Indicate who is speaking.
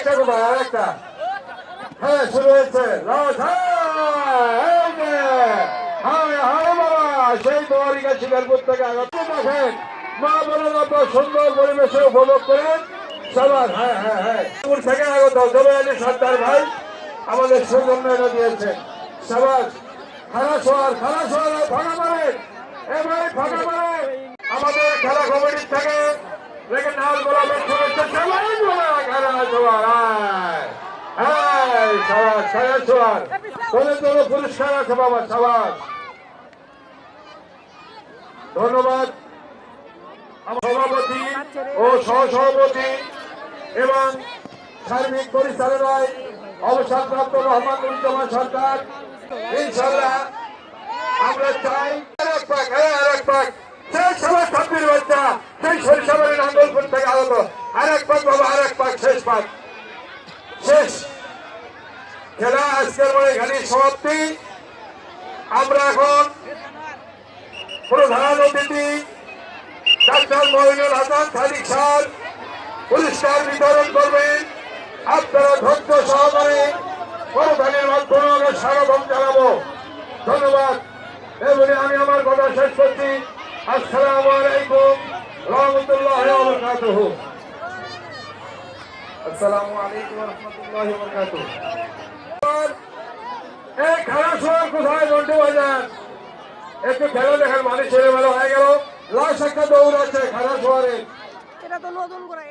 Speaker 1: একটা কোথায় আর একটা। হ্যাঁ শুরু হয়েছে। হ্যাঁ, হ্যাঁ, হ্যাঁ সুন্দর পরিবেশে উপভোগ হ্যাঁ হ্যাঁ হ্যাঁ। ভাই আমাদের শোয়ার খারাপ শোয়ার ফাঁকা মারে আমাদের খেলা কমিটির থেকে রেখে নাল বলে সবার সারা শোয়ার তোদের জন্য পুরস্কার আছে বাবা ধন্যবাদ। সভাপতি ও সহসভাপতি এবং সার্বিক পরিচালনায় অবসরপ্রাপ্ত রহমানুজ্জামান সরকার। ইনশাল্লাহ আমরা চাই আরেক পাক হ্যাঁ এক পাক। সেই সবার ছাত্রীর বাচ্চা, সেই সরিষাবাড়ি নাঙ্গলপুর থেকে আগত। আরেক পাক বাবা, আর এক পাক, শেষ পাক। খেলা আজকের মনে এখানে সমাপ্তি। আমরা এখন প্রধান অতিথি, ডাক্তার মহিনুল হাসান খালিক স্যার পুরস্কার বিতরণ করবেন আপনারা ধৈর্য সহকারে প্রধানের মাধ্যমে আমরা স্বাগতম জানাব। ধন্যবাদ। এবারে আমি আমার কথা শেষ করছি। আসসালামু আলাইকুম রহমতুল্লাহ আসসালামু আলাইকুম রহমতুল্লাহ বরকাতুহ এই খেলা সময় কোথায়? মন্টু বাজার। একটু খেলা দেখার মানে ছেলে মেলা হয়ে গেল। লাশ একটা দৌড় আছে খেলা শোয়ারে।
Speaker 2: এটা তো নতুন করে?